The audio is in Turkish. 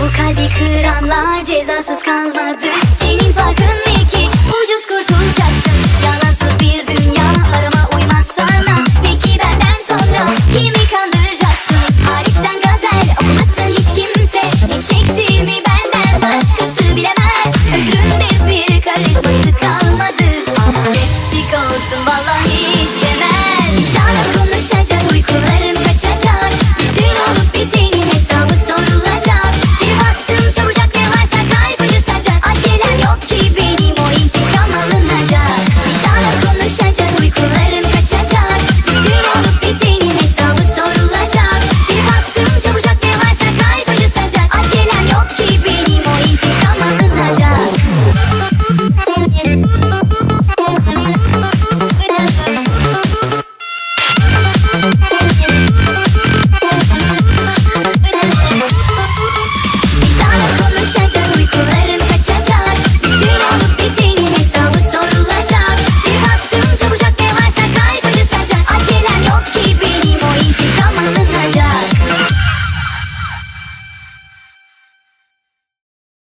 Bu kalbi kıranlar cezasız kalmadı.